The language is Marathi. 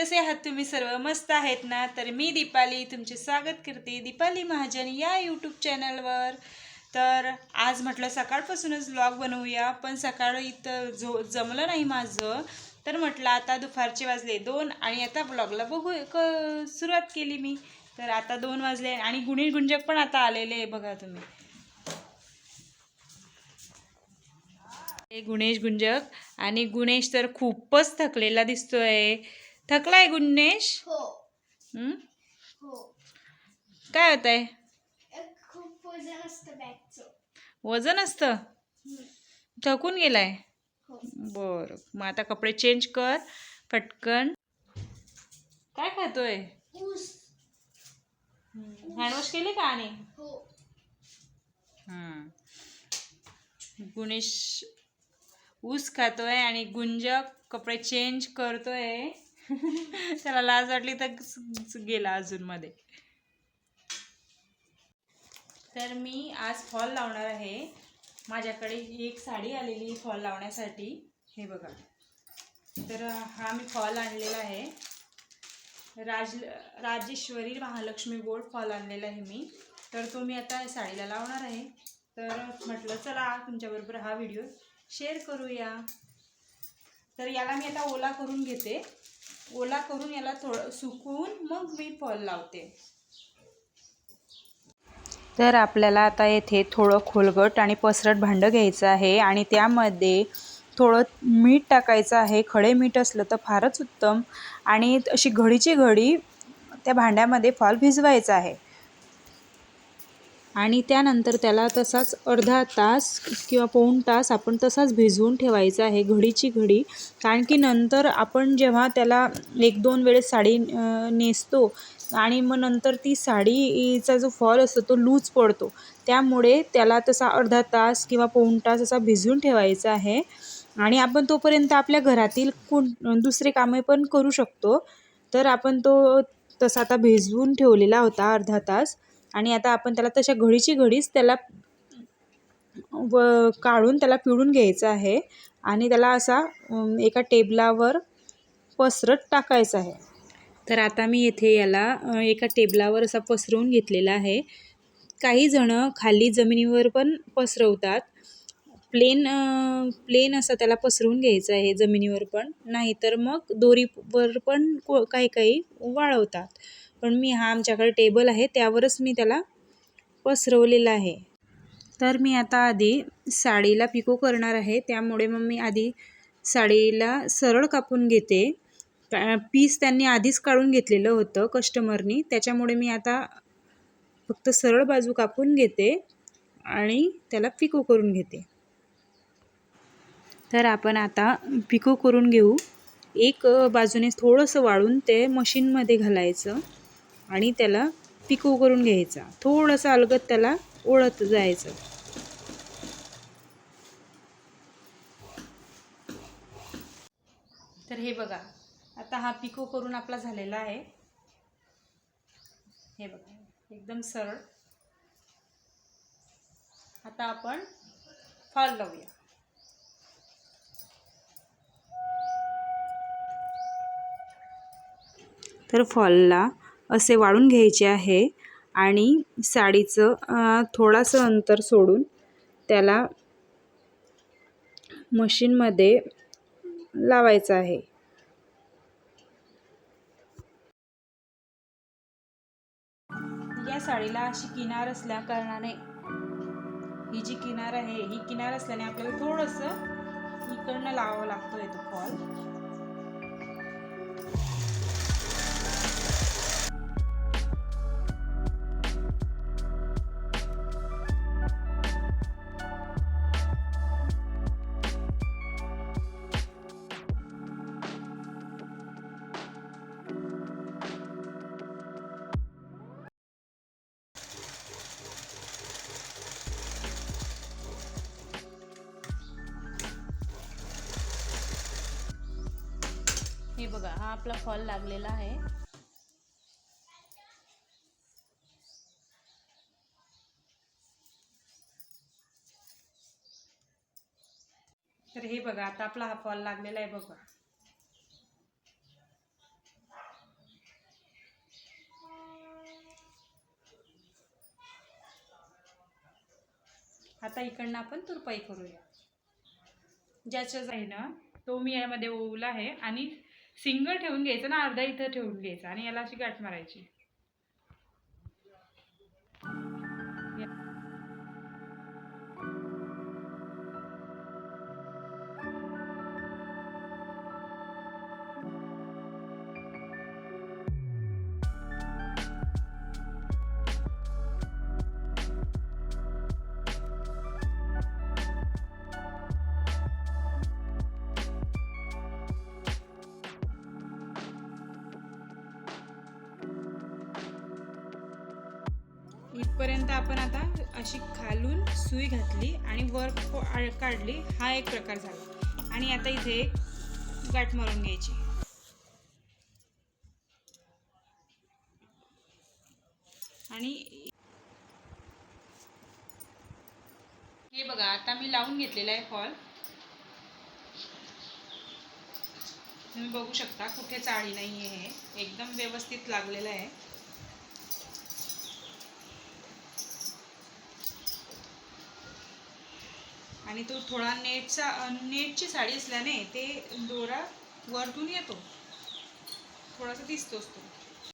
कसे आहात तुम्ही सर्व? मस्त आहेत ना? तर मी दीपाली तुमचे स्वागत करते दीपाली महाजन या यूट्यूब चॅनलवर तर आज म्हटलं सकाळपासूनच ब्लॉग बनवूया पण सकाळ इथं जो जमलं नाही माझं. तर म्हटलं आता दुपारचे वाजले दोन आणि आता ब्लॉगला बघू क सुरुवात केली मी. तर आता दोन वाजले आणि गुणी गुंजक पण आता आलेले आहे बघा तुम्ही. हे गुणेश गुंजक आणि गुणेश तर खूपच थकलेला दिसतोय. थकलाय गुणेश हो. हं? हो. काय होत आहे एक खूप वजन असतं बॅगचं. वजन असतं? थकून गेलाय? हो. बरं. मग आता कपडे चेंज कर पटकन. काय खातोय? ऊस. हँडवॉश केले का आणि? हो. गुणेश ऊस खातोय आणि गुंजक कपडे चेंज करतोय. त्याला लाज वाटली तर गेला अजून मध्ये. तर मी आज फॉल लावणार आहे. माझ्याकडे एक साडी आलेली फॉल लावण्यासाठी. हे बघा. तर हा मी फॉल आणलेला आहे. राज राजेश्वरी महालक्ष्मी गोल्ड फॉल आणलेला आहे मी. तर तो मी आता साडीला लावणार आहे. तर म्हटलं चला तुमच्याबरोबर हा व्हिडिओ शेअर करूया. तर याला मी आता ओला करून घेते. ओला करून याला थोडं सुकवून मग मी फॉल लावते. तर आपल्याला आता येथे थोडं खोलगट आणि पसरट भांडं घ्यायचं आहे आणि त्यामध्ये थोडं मीठ टाकायचं आहे. खडे मीठ असलं तर फारच उत्तम. आणि अशी घडीची घडी त्या भांड्यामध्ये फॉल भिजवायचा आहे. आणि त्यानंतर त्याला तसाच अर्धा तास किंवा पाऊण तास आपण तसाच भिजवून ठेवायचा आहे घडीची घडी. कारण की नंतर आपण जेव्हा त्याला एक दोन वेळेस साडी नेसतो आणि मग नंतर ती साडीचा जो फॉल असतो तो लूज पडतो. त्यामुळे त्याला तसा अर्धा तास किंवा पाऊण तास असा भिजवून ठेवायचा आहे. आणि आपण तोपर्यंत आपल्या घरातील कोण दुसरे कामे पण करू शकतो. तर आपण तो तसा आता भिजवून ठेवलेला होता अर्धा तास. आणि आता आपण त्याला तशा घडीची घडीच त्याला व काढून त्याला पिळून घ्यायचं आहे. आणि त्याला असा एका टेबलावर पसरत टाकायचं आहे. तर आता मी येथे याला एका टेबलावर असा पसरवून घेतलेला आहे. काही जणं खाली जमिनीवर पण पसरवतात. प्लेन प्लेन असं त्याला पसरवून घ्यायचं आहे जमिनीवर पण. नाहीतर मग दोरीवर पण को काही काही वाळवतात. पण मी हा आमच्याकडे टेबल आहे त्यावरच मी त्याला पसरवलेला आहे. तर मी आता आधी साडीला पिको करणार आहे त्यामुळे मग मी आधी साडीला सरळ कापून घेते. पीस त्यांनी आधीच काढून घेतलेलं होतं कस्टमरनी त्याच्यामुळे मी आता फक्त सरळ बाजू कापून घेते आणि त्याला पिको करून घेते. तर आपण आता पिको करून घेऊ. एक बाजूने थोडंसं वाळून ते मशीनमध्ये घालायचं. आणि त्याला पिको करून घ्यायचा. थोडंसं अलगत त्याला ओढत जायचं. तर हे बघा आता हा पिको करून आपला झालेला आहे. हे बघा एकदम सरळ. आता आपण फॉल लावूया. तर फॉलला असे वाळून घ्यायचे आहे आणि साडीचं अं, थोडंसं अंतर सोडून त्याला मशीनमध्ये लावायचं आहे. या साडीला अशी किनार असल्या कारणाने ही जी किनार आहे ही किनार असल्याने आपल्याला थोडंसं इकडनं लावावं लागतोय तो फॉल हे बघा हा आपला फॉल लागलेला आहे. तर हे बघा आता आपला हा फॉल लागलेला आहे बघा. आता इकडनं आपण तुरपाई करूया. ज्याच्याच आहे ना तो मी यामध्ये ओवला आहे आणि सिंगल ठेवून घ्यायचं ना अर्धा इथं ठेवून घ्यायचं आणि याला अशी गाठ मारायची. इथपर्यंत आपण आता अशी खालून सुई घातली आणि वर काढली. हा एक प्रकार झाला. आणि आता इथे एक गाठ मारून घ्यायची. आणि हे बघा आता मी लावून घेतलेला आहे फॉल तुम्ही बघू शकता कुठे चाळी नाही आहे हे. एकदम व्यवस्थित लागलेलं आहे. आणि तो थोडा नेटचा नेटची साडी असल्याने ते दोरा वरतून येतो. थोडासा दिसतोच तो.